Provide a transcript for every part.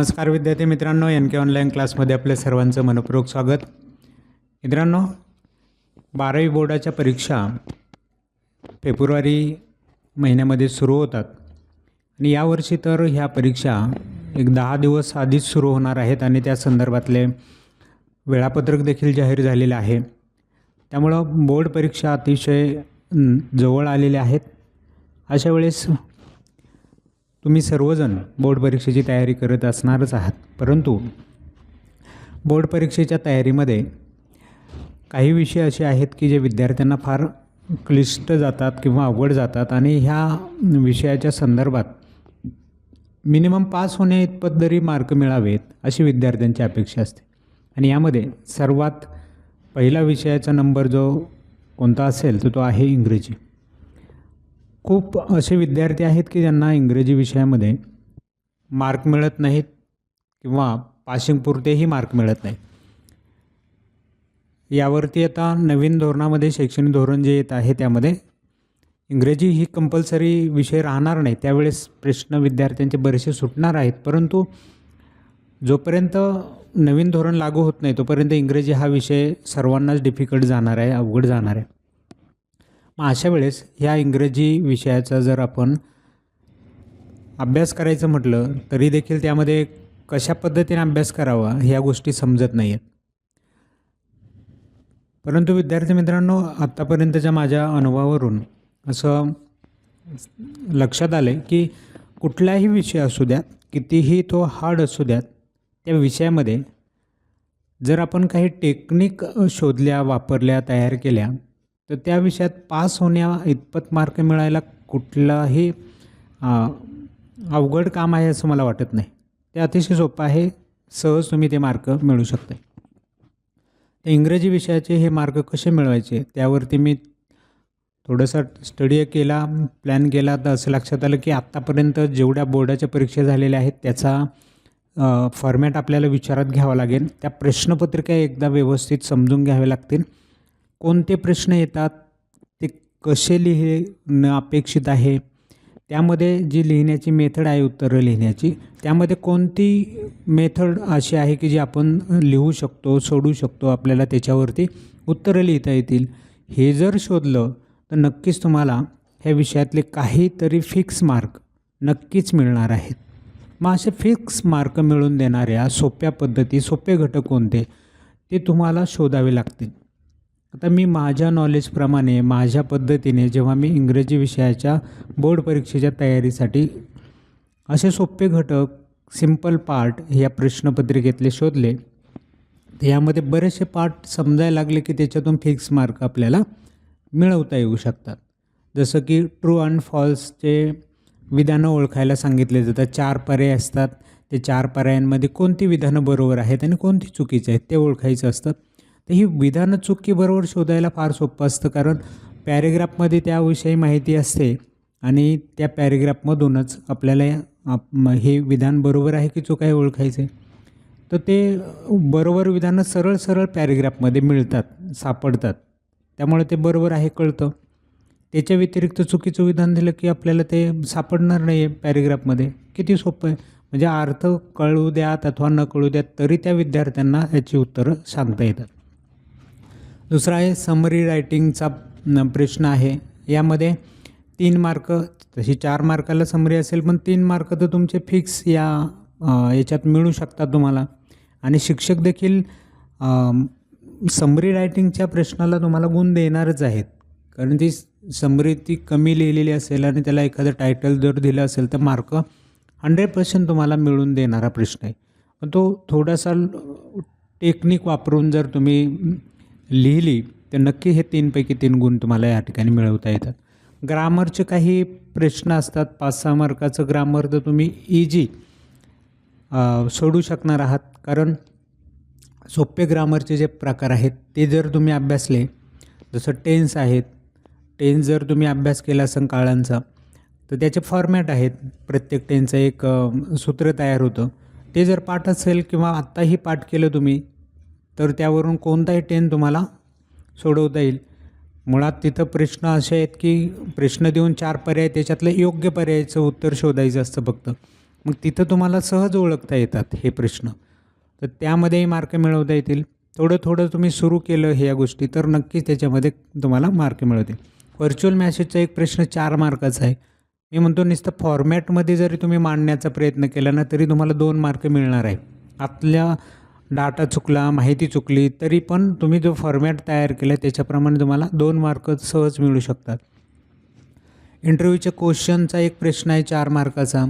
नमस्कार विद्यार्थी मित्रांनो एन के ऑनलाईन क्लासमध्ये आपल्या सर्वांचं मनपूर्वक स्वागत. मित्रांनो बारावी बोर्डाच्या परीक्षा फेब्रुवारी महिन्यामध्ये सुरू होतात. आणि यावर्षी तर ह्या परीक्षा एक दहा दिवस आधीच सुरू होणार आहेत आणि त्या संदर्भातले वेळापत्रक देखील जाहीर झालेलं आहे. त्यामुळं बोर्ड परीक्षा अतिशय जवळ आलेल्या आहेत. अशा वेळेस तुम्ही सर्वजण बोर्ड परीक्षेची तयारी करत असणारच आहात. परंतु बोर्ड परीक्षेच्या तयारीमध्ये काही विषय असे आहेत की जे विद्यार्थ्यांना फार क्लिष्ट जातात किंवा अवघड जातात आणि ह्या विषयाच्या संदर्भात मिनिमम पास होण्या इतपत जरी मार्क मिळावेत अशी विद्यार्थ्यांची अपेक्षा असते. आणि यामध्ये सर्वात पहिला विषयाचा नंबर जो कोणता असेल तर तो आहे इंग्रजी. खूप असे विद्यार्थी आहेत की ज्यांना इंग्रजी विषयामध्ये मार्क मिळत नाहीत किंवा पासिंगपुरतेही मार्क मिळत नाही यावरती आता नवीन धोरणामध्ये शैक्षणिक धोरण जे येत आहे त्यामध्ये इंग्रजी ही कंपल्सरी विषय राहणार नाही. त्यावेळेस प्रश्न विद्यार्थ्यांचे बरेचसे सुटणार आहेत. परंतु जोपर्यंत नवीन धोरण लागू होत नाही तोपर्यंत इंग्रजी हा विषय सर्वांनाच डिफिकल्ट जाणार आहे अवघड जाणार आहे. मग अशा वेळेस ह्या इंग्रजी विषयाचा जर आपण अभ्यास करायचं म्हटलं तरी देखील त्यामध्ये कशा पद्धतीने अभ्यास करावा ह्या गोष्टी समजत नाही आहेत परंतु विद्यार्थी मित्रांनो आत्तापर्यंतच्या माझ्या अनुभवावरून असं लक्षात आलं आहे की कुठलाही विषय असू द्यात कितीही तो हार्ड असू द्यात त्या विषयामध्ये जर आपण काही टेक्निक शोधल्या वापरल्या तयार केल्या तर त्या विषयात पास होण्या इतपत मार्क मिळायला कुठलाही अवघड काम आहे असं मला वाटत नाही. ते अतिशय सोपं आहे. सहज तुम्ही ते मार्क मिळू शकते तर इंग्रजी विषयाचे हे मार्क कसे मिळवायचे? त्यावरती मी थोडंसं स्टडी केला प्लॅन केला. तर असं लक्षात आलं की आत्तापर्यंत जेवढ्या बोर्डाच्या परीक्षा झालेल्या आहेत त्याचा फॉर्मॅट आपल्याला विचारात घ्यावा लागेल. त्या प्रश्नपत्रिका एकदा व्यवस्थित समजून घ्यावे लागतील. कोणते प्रश्न येतात ते कसे लिहिणं अपेक्षित आहे त्यामध्ये जी लिहिण्याची मेथड आहे उत्तरं लिहिण्याची त्यामध्ये कोणती मेथड अशी आहे की जी आपण लिहू शकतो सोडू शकतो आपल्याला त्याच्यावरती उत्तरं लिहिता येतील. हे जर शोधलं तर नक्कीच तुम्हाला ह्या विषयातले काहीतरी फिक्स मार्क नक्कीच मिळणार आहेत. मग असे फिक्स मार्क मिळवून देणाऱ्या सोप्या पद्धती सोपे घटक कोणते ते तुम्हाला शोधावे लागतील. आता मी माझ्या नॉलेजप्रमाणे माझ्या पद्धतीने जेव्हा मी इंग्रजी विषयाच्या बोर्ड परीक्षेच्या तयारीसाठी असे सोपे घटक सिंपल पार्ट ह्या प्रश्नपत्रिकेतले शोधले तर यामध्ये बरेचसे पार्ट समजायला लागले की त्याच्यातून फिक्स मार्क आपल्याला मिळवता येऊ शकतात. जसं की ट्रू अँड फॉल्सचे विधानं ओळखायला सांगितले जातात. चार पर्याय असतात. ते चार पर्यायांमध्ये कोणती विधानं बरोबर आहेत आणि कोणती चुकीची आहेत ते ओळखायचं असतं. तर ही विधानं चुकीबरोबर शोधायला फार सोपं असतं कारण पॅरेग्राफमध्ये त्याविषयी माहिती असते आणि त्या पॅरेग्राफमधूनच आपल्याला आप- हे विधान बरोबर आहे की चूक आहे ओळखायचे. तर ते बरोबर विधानं सरळ सरळ पॅरेग्राफमध्ये मिळतात सापडतात. त्यामुळे ते बरोबर आहे कळतं. त्याच्या व्यतिरिक्त चुकीचं विधान दिलं की आपल्याला ते सापडणार नाही आहे पॅरेग्राफमध्ये. किती सोपं आहे. म्हणजे अर्थ कळू द्यात अथवा न कळू द्यात तरी त्या विद्यार्थ्यांना याची उत्तरं सांगता येतात. दुसरा आहे समरी रायटिंगचा प्रश्न आहे. यामध्ये तीन मार्क तशी चार मार्काला समरी असेल पण तीन मार्क तर तुमचे फिक्स या याच्यात मिळू शकतात तुम्हाला. आणि शिक्षक देखील समरी रायटिंगच्या प्रश्नाला तुम्हाला गुण देणारच आहेत. कारण ती समरी ती कमी लिहिलेली असेल आणि त्याला एखादं टायटल जर दिलं असेल तर मार्क हंड्रेड पर्सेंट तुम्हाला मिळून देणारा प्रश्न आहे. पण तो थोडासा टेक्निक वापरून जर तुम्ही लिहिली तर नक्की हे तीनपैकी तीन गुण तुम्हाला या ठिकाणी मिळवता येतात. ग्रामरचे काही प्रश्न असतात. पाच सहा मार्काचं ग्रामर तर तुम्ही इजी सोडू शकणार आहात. कारण सोपे ग्रामरचे जे प्रकार आहेत ते जर तुम्ही अभ्यासले जसं टेन्स आहेत टेन्स जर तुम्ही अभ्यास केला असेल काळांचा तर त्याचे फॉर्मॅट आहेत. प्रत्येक टेनचं एक सूत्र तयार होतं. ते जर पाठ असेल किंवा आत्ताही पाठ केलं तुम्ही तर त्यावरून कोणताही टेन तुम्हाला सोडवता येईल. मुळात तिथं प्रश्न असे आहेत की प्रश्न देऊन चार पर्याय त्याच्यातलं योग्य पर्यायाचं उत्तर शोधायचं असतं फक्त. मग तिथं तुम्हाला सहज ओळखता येतात हे प्रश्न. तर त्यामध्येही मार्क मिळवता येतील. थोडं थोडं तुम्ही सुरू केलं ह्या गोष्टी तर नक्कीच त्याच्यामध्ये तुम्हाला मार्क मिळवतील व्हर्च्युअल मॅसेजचा एक प्रश्न चार मार्काचा आहे. मी म्हणतो नुसतं फॉर्मॅटमध्ये जरी तुम्ही मांडण्याचा प्रयत्न केला ना तरी तुम्हाला दोन मार्क मिळणार आहे. आतल्या डाटा चुकला माहिती चुकली तरी पण तुम्ही जो फॉर्मॅट तयार केला त्याच्याप्रमाणे तुम्हाला दोन मार्क सहज मिळू शकतात. इंटरव्ह्यूच्या क्वेश्चनचा एक प्रश्न आहे चार मार्काचा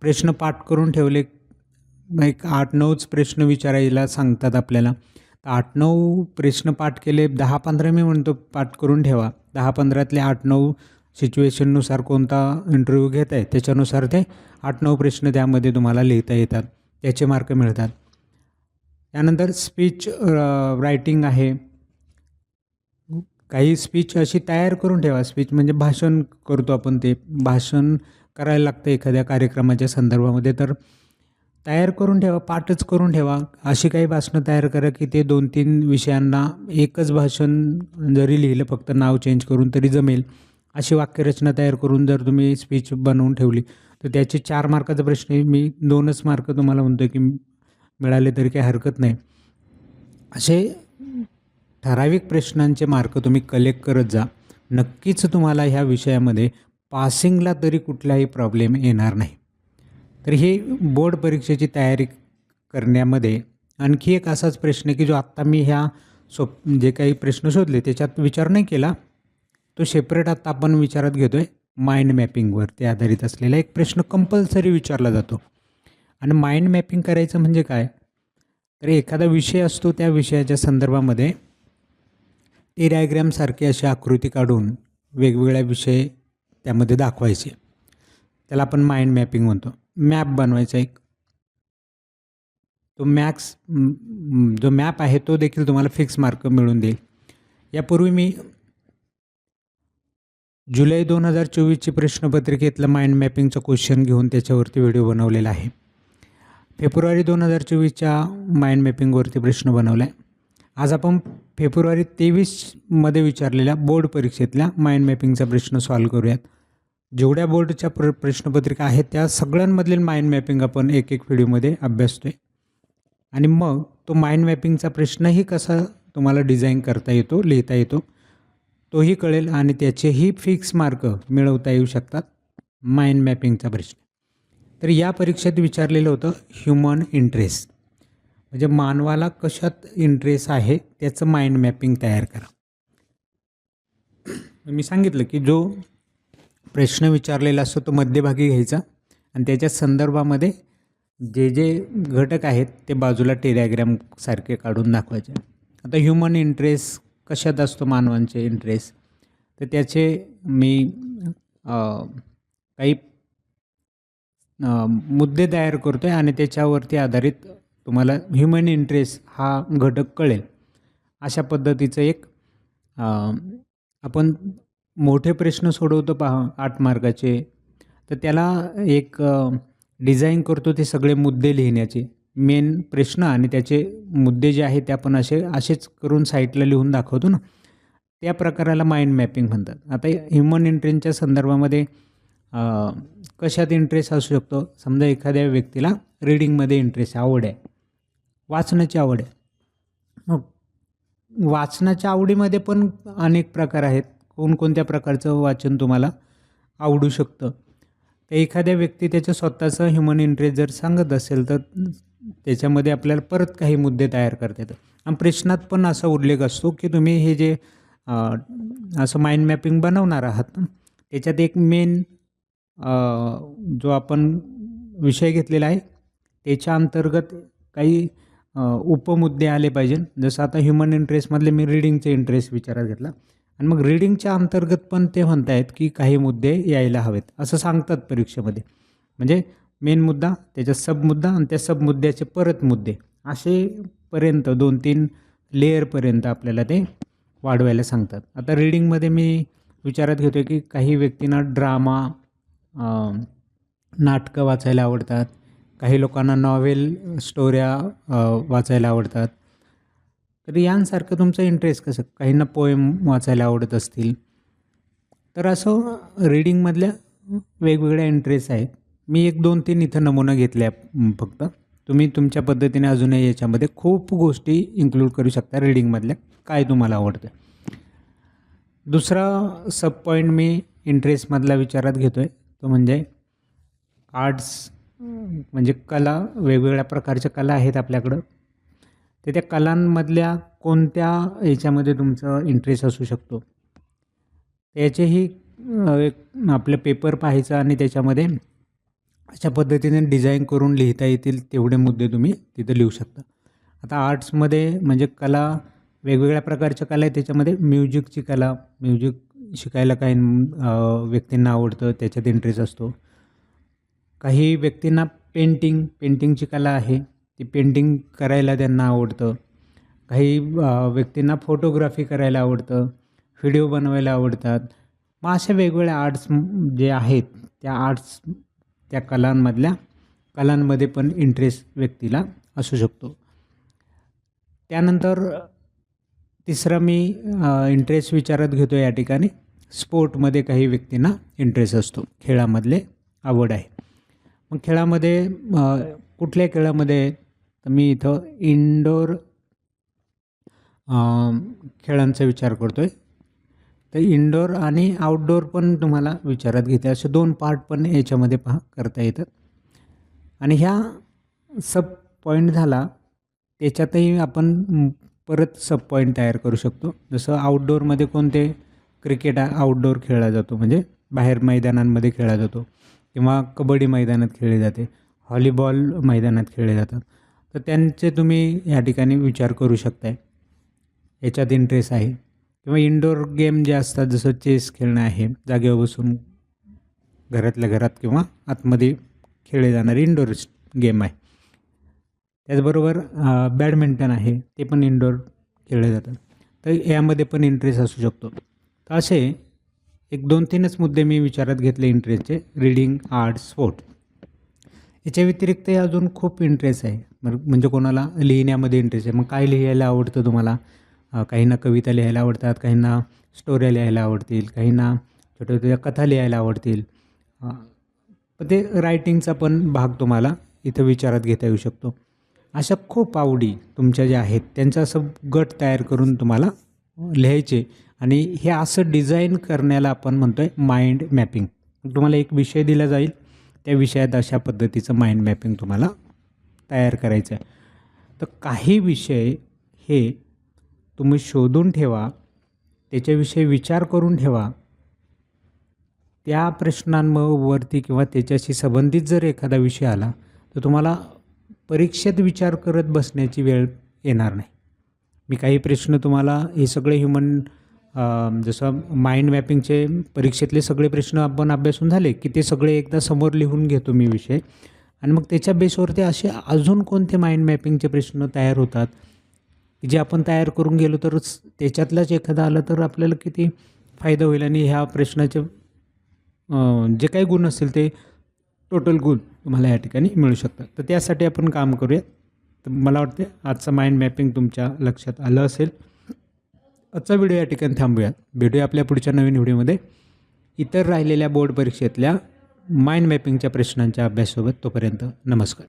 प्रश्न पाठ करून ठेवले. एक आठ नऊच प्रश्न विचारायला सांगतात आपल्याला. तर आठ नऊ प्रश्न पाठ केले दहा पंधरा मी म्हणतो पाठ करून ठेवा. दहा पंधरातले आठ नऊ सिच्युएशननुसार कोणता इंटरव्ह्यू घेत आहे त्याच्यानुसार ते आठ नऊ प्रश्न त्यामध्ये तुम्हाला लिहिता येतात. त्याचे मार्क मिळतात. त्यानंतर स्पीच रायटिंग आहे. काही स्पीच अशी तयार करून ठेवा. स्पीच म्हणजे भाषण करतो आपण ते. भाषण करायला लागतं एखाद्या कार्यक्रमाच्या संदर्भामध्ये तर तयार करून ठेवा पाठच करून ठेवा. अशी काही भाषणं तयार करा की ते दोन तीन विषयांना एकच भाषण जरी लिहिलं फक्त नाव चेंज करून तरी जमेल. अशी वाक्यरचना तयार करून जर तुम्ही स्पीच बनवून ठेवली तर त्याचे चार मार्काचा प्रश्न आहे. मी दोनच मार्क तुम्हाला म्हणतो की मिळाले तरी काही हरकत नाही. असे ठराविक प्रश्नांचे मार्क तुम्ही कलेक्ट करत जा. नक्कीच तुम्हाला ह्या विषयामध्ये पासिंगला तरी कुठलाही प्रॉब्लेम येणार नाही. तर ही बोर्ड परीक्षेची तयारी करण्यामध्ये आणखी एक असाच प्रश्न आहे की जो आत्ता मी ह्या सोप जे काही प्रश्न शोधले त्याच्यात विचार नाही केला तो सेपरेट आत्ता आपण विचारात घेतो आहे माइंड मॅपिंगवर ते आधारित असलेला एक प्रश्न कंपल्सरी विचारला जातो. आणि माइंड मॅपिंग करायचं म्हणजे काय? तर एखादा विषय असतो त्या विषयाच्या संदर्भामध्ये. टी अशी आकृती काढून वेगवेगळ्या विषय त्यामध्ये दाखवायचे. त्याला आपण माइंड मॅपिंग म्हणतो. मॅप बनवायचा एक. तो मॅक्स जो मॅप आहे तो देखील तुम्हाला फिक्स मार्क मिळून देईल. यापूर्वी मी जुलै दोन हजार चोवीसची प्रश्नपत्रिकेतलं माइंड मॅपिंगचं क्वेश्चन घेऊन त्याच्यावरती व्हिडिओ बनवलेला आहे. फेब्रुवारी दोन हजार चोवीसच्या माइंड मॅपिंगवरती प्रश्न बनवला आहे आज आपण फेब्रुवारी तेवीसमध्ये विचारलेल्या बोर्ड परीक्षेतल्या माइंड मॅपिंगचा प्रश्न सॉल्व करूयात. जेवढ्या बोर्डच्या प्र प्रश्नपत्रिका आहेत त्या सगळ्यांमधील माइंड मॅपिंग आपण एक एक व्हिडिओमध्ये अभ्यासतो आहे आणि मग तो माइंड मॅपिंगचा प्रश्नही कसा तुम्हाला डिझाईन करता येतो लिहिता येतो तोही कळेल आणि त्याचेही फिक्स मार्क मिळवता येऊ शकतात. माइंड मॅपिंगचा प्रश्न. तर या परीक्षेत विचारलेलं होतं ह्युमन इंटरेस्ट म्हणजे मानवाला कशात इंटरेस्ट आहे त्याचं माइंड मॅपिंग तयार करा. मी सांगितलं की जो प्रश्न विचारलेला असतो तो मध्यभागी घ्यायचा. आणि त्याच्या संदर्भामध्ये जे जे घटक आहेत ते बाजूला टेरॅग्रॅम सारखे काढून दाखवायचे. आता ह्युमन इंटरेस्ट कशात असतो मानवांचे इंटरेस्ट तर त्याचे मी काही मुद्दे तयार करतो आहे आणि त्याच्यावरती आधारित तुम्हाला ह्युमन इंटरेस्ट हा घटक कळेल. अशा पद्धतीचं एक आपण मोठे प्रश्न सोडवतो पहा आठ मार्काचे तर त्याला एक डिझाईन करतो ते सगळे मुद्दे लिहिण्याचे. मेन प्रश्न आणि त्याचे मुद्दे जे आहेत ते आपण असे असेच करून साईटला लिहून दाखवतो ना. त्या प्रकाराला माइंड मॅपिंग म्हणतात. आता ह्युमन इंटरेस्टच्या संदर्भामध्ये कशात इंटरेस्ट असू शकतो? समजा एखाद्या व्यक्तीला रीडिंगमध्ये इंटरेस्ट आवड आहे. वाचनाची आवड आहे. मग वाचनाच्या आवडीमध्ये पण अनेक प्रकार आहेत. कोणकोणत्या प्रकारचं वाचन तुम्हाला आवडू शकतं? तर एखाद्या व्यक्ती त्याचं स्वतःचं ह्युमन इंटरेस्ट जर सांगत असेल तर त्याच्यामध्ये आपल्याला परत काही मुद्दे तयार करता येतात. आणि प्रश्नात पण असा उल्लेख असतो की तुम्ही हे जे असं माइंड मॅपिंग बनवणार आहात त्याच्यात एक मेन जो आपण विषय घेतलेला आहे त्याच्या अंतर्गत काही उपमुद्दे आले पाहिजे जसं आता ह्युमन इंटरेस्टमधले मी रीडिंगचे इंटरेस्ट विचारात घेतला. आणि मग रीडिंगच्या अंतर्गत पण ते म्हणत आहेत की काही मुद्दे यायला हवेत असं सांगतात परीक्षेमध्ये. म्हणजे मेन मुद्दा त्याचा सब मुद्दा आणि त्या सब मुद्द्याचे परत मुद्दे. असेपर्यंत दोन तीन लेअरपर्यंत आपल्याला ते वाढवायला सांगतात. आता रीडिंगमध्ये मी विचारात घेतो की काही व्यक्तींना ड्रामा नाटकं वाचायला आवडतात. काही लोकांना नॉवेल स्टोऱ्या वाचायला आवडतात. तर यांसारखं तुमचं इंटरेस्ट कसं? काहींना पोएम वाचायला आवडत असतील. तर असं रीडिंगमधल्या वेगवेगळ्या इंटरेस्ट आहेत. मी एक दोन तीन इथं नमुना घेतल्या फक्त. तुम्ही तुमच्या पद्धतीने अजूनही याच्यामध्ये खूप गोष्टी इन्क्लूड करू शकता रीडिंगमधल्या काय तुम्हाला आवडतं? दुसरा सब पॉईंट मी इंटरेस्टमधला विचारात घेतो आहे तो म्हणजे आर्ट्स म्हणजे कला वेगवेगळ्या प्रकारच्या कला आहेत आपल्याकडं. तर त्या कलांमधल्या कोणत्या याच्यामध्ये तुमचं इंटरेस्ट असू शकतो? याचेही एक आपलं पेपर पाहायचं आणि त्याच्यामध्ये अशा पद्धतीने डिझाईन करून लिहिता येतील तेवढे मुद्दे तुम्ही तिथं लिहू शकता. आता आर्ट्समध्ये म्हणजे कला वेगवेगळ्या प्रकारच्या कला आहेत त्याच्यामध्ये म्युझिकची कला म्युझिक शिकायला काही व्यक्तींना आवडतं त्याच्यात इंटरेस्ट असतो. काही व्यक्तींना पेंटिंग पेंटिंगची कला आहे ती पेंटिंग करायला त्यांना आवडतं. काही व्यक्तींना फोटोग्राफी करायला आवडतं व्हिडिओ बनवायला आवडतात. मग अशा वेगवेगळ्या आर्ट्स जे आहेत त्या आर्ट्स त्या कलांमधल्या कलांमध्ये पण इंटरेस्ट व्यक्तीला असू शकतो. त्यानंतर तिसरा मी इंटरेस्ट विचारात घेतो या ठिकाणी. स्पोर्टमध्ये काही व्यक्तींना इंटरेस्ट असतो. खेळामधले आवड आहे. मग खेळामध्ये कुठल्या खेळामध्ये तर मी इथं इनडोअर खेळांचा विचार करतो आहे तर इनडोअर आणि आउटडोर पण तुम्हाला विचारात घेते. असे दोन पार्ट पण याच्यामध्ये पहा करता येतात. आणि ह्या सब पॉईंट झाला त्याच्यातही आपण परत सब पॉईंट तयार करू शकतो. जसं आउटडोअरमध्ये कोणते क्रिकेट आउटडोअर खेळला जातो म्हणजे बाहेर मैदानांमध्ये खेळला जातो किंवा कबड्डी मैदानात खेळली जाते हॉलीबॉल मैदानात खेळले जातात. तर त्यांचे तुम्ही या ठिकाणी विचार करू शकताय. याच्यात इंटरेस्ट आहे. किंवा इनडोअर गेम जे असतात जसं चेस खेळणं आहे जागेवर बसून घरातल्या घरात किंवा आतमध्ये खेळले जाणारे इनडोअर गेम आहे. त्याचबरोबर बॅडमिंटन आहे ते पण इनडोअर खेळले जातात. तर यामध्ये पण इंटरेस्ट असू शकतो. तर असे एक दोन तीनच मुद्दे मी विचारात घेतले इंटरेस्टचे रीडिंग आर्ट स्पोर्ट याच्या व्यतिरिक्त अजून खूप इंटरेस्ट आहे. मग म्हणजे कोणाला लिहिण्यामध्ये इंटरेस्ट आहे. मग काय लिहायला आवडतं तुम्हाला? काहींना कविता लिहायला आवडतात काहींना स्टोऱ्या लिहायला आवडतील काहींना छोट्या छोट्या कथा लिहायला आवडतील. पण ते रायटिंगचा पण भाग तुम्हाला इथं विचारात घेता येऊ शकतो. अशा खूप आवडी तुमच्या ज्या आहेत त्यांचा असं गट तयार करून तुम्हाला लिहायचे. आणि हे असं डिझाईन करण्याला आपण म्हणतो आहे माइंड मॅपिंग तुम्हाला एक विषय दिला जाईल. त्या विषयात अशा पद्धतीचं माइंड मॅपिंग तुम्हाला तयार करायचं आहे. तर काही विषय हे तुम्ही शोधून ठेवा त्याच्याविषयी विचार करून ठेवा. त्या प्रश्नांवरती किंवा त्याच्याशी संबंधित जर एखादा विषय आला तर तुम्हाला परीक्षेत विचार करत बसण्याची वेळ येणार नाही. मी काही प्रश्न तुम्हाला हे सगळे ह्युमन जसं माइंड मॅपिंगचे परीक्षेतले सगळे प्रश्न आपण अभ्यासून झाले की ते सगळे एकदा समोर लिहून घेतो मी विषय. आणि मग त्याच्या बेसवरती असे अजून कोणते माइंड मॅपिंगचे प्रश्न तयार होतात? की जे आपण तयार करून गेलो तर त्याच्यातलाच एखादा आलं तर आपल्याला किती फायदा होईल? आणि ह्या प्रश्नाचे जे काही गुण असतील ते टोटल गुण तुम्हाला या ठिकाणी मिळू शकतात. तर त्यासाठी आपण काम करूया तर मला वाटते आजचं माइंड मॅपिंग तुमच्या लक्षात आलं असेल. आजचा व्हिडिओ या ठिकाणी थांबूयात. भेटूया आपल्या पुढच्या नवीन व्हिडिओमध्ये इतर राहिलेल्या बोर्ड परीक्षेतल्या माइंड मॅपिंगच्या प्रश्नांच्या अभ्यासासोबत तोपर्यंत नमस्कार.